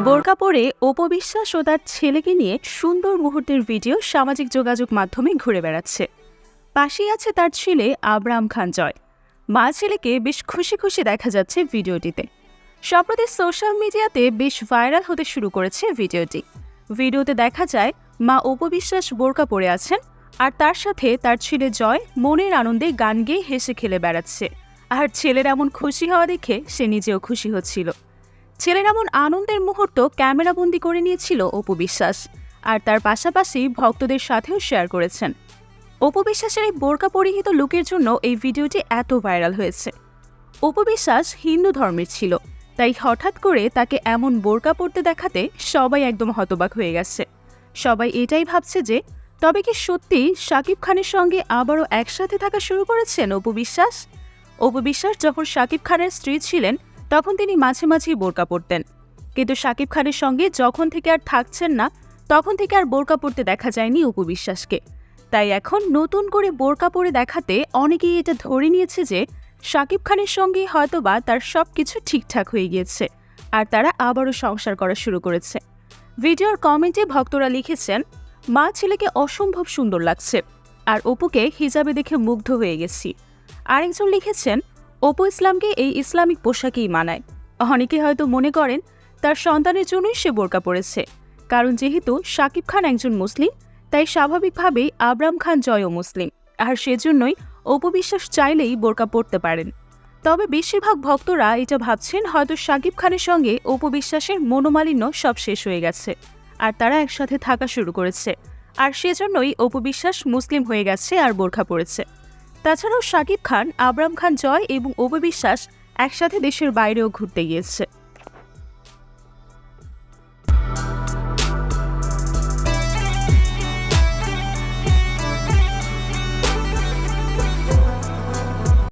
বোরকা পরে অপবিশ্বাস ও তার ছেলেকে নিয়ে সুন্দর মুহূর্তের ভিডিও সামাজিক যোগাযোগ মাধ্যমে ঘুরে বেড়াচ্ছে। পাশেই আছে তার ছেলে আবরাম খান জয়। মা ছেলেকে বেশ খুশি খুশি দেখা যাচ্ছে ভিডিওটিতে। সম্প্রতি সোশ্যাল মিডিয়াতে বেশ ভাইরাল হতে শুরু করেছে ভিডিওটি। ভিডিওতে দেখা যায়, মা অপবিশ্বাস বোরকা পরে আছেন আর তার সাথে তার ছেলে জয় মনের আনন্দে গান গেয়ে হেসে খেলে বেড়াচ্ছে। আর ছেলের এমন খুশি হওয়া দেখে সে নিজেও খুশি হচ্ছিল। ছেলের এমন আনন্দের মুহূর্ত ক্যামেরাবন্দি করে নিয়েছিল অপু বিশ্বাস। আর তার পাশাপাশি ভক্তদের সাথেও শেয়ার করেছেন। অপু বিশ্বাসের এই বোরকা পরিহিত লুকের জন্য এই ভিডিওটি এত ভাইরাল হয়েছে। অপু বিশ্বাস হিন্দু ধর্মের ছিল, তাই হঠাৎ করে তাকে এমন বোরকা পরতে দেখাতে সবাই একদম হতবাক হয়ে গেছে। সবাই এটাই ভাবছে যে, তবে কি সত্যি শাকিব খানের সঙ্গে আবারও একসাথে থাকা শুরু করেছেন অপু বিশ্বাস? অপু বিশ্বাস যখন শাকিব খানের স্ত্রী ছিলেন তখন তিনি মাঝে মাঝেই বোরকা পরতেন। কিন্তু শাকিব খানের সঙ্গে যখন থেকে আর থাকছেন না, তখন থেকে আর বোরকা পরতে দেখা যায়নি অপু বিশ্বাসকে। তাই এখন নতুন করে বোরকা পরে দেখাতে অনেকেই এটা ধরে নিয়েছে যে শাকিব খানের সঙ্গে হয়তোবা তার সব কিছু ঠিকঠাক হয়ে গিয়েছে আর তারা আবারও সংসার করা শুরু করেছে। ভিডিওর কমেন্টে ভক্তরা লিখেছেন, মা ছেলেকে অসম্ভব সুন্দর লাগছে, আর অপুকে হিজাবে দেখে মুগ্ধ হয়ে গেছি। আরেকজন লিখেছেন অপু ইসলামকে এই ইসলামিক পোশাকেই মানায়। অনেকে হয়তো মনে করেন, তার সন্তানের জন্যই সে বোরকা পড়েছে কারণ যেহেতু শাকিব খান একজন মুসলিম, তাই স্বাভাবিকভাবেই আবরাম খান জয়ও মুসলিম। আর সেজন্যই অপবিশ্বাস চাইলেই বোরকা পড়তে পারেন। তবে বেশিরভাগ ভক্তরা এটা ভাবছেন, হয়তো শাকিব খানের সঙ্গে অপবিশ্বাসের মনোমালিন্য সব শেষ হয়ে গেছে। আর তারা একসাথে থাকা শুরু করেছে। আর সেজন্যই অপবিশ্বাস মুসলিম হয়ে গেছে আর বোরখা পড়েছে তাছাড়াও শাকিব খান আবরাম খান জয় এবং অববিশ্বাস একসাথে দেশের বাইরেও ঘুরতে গিয়েছে।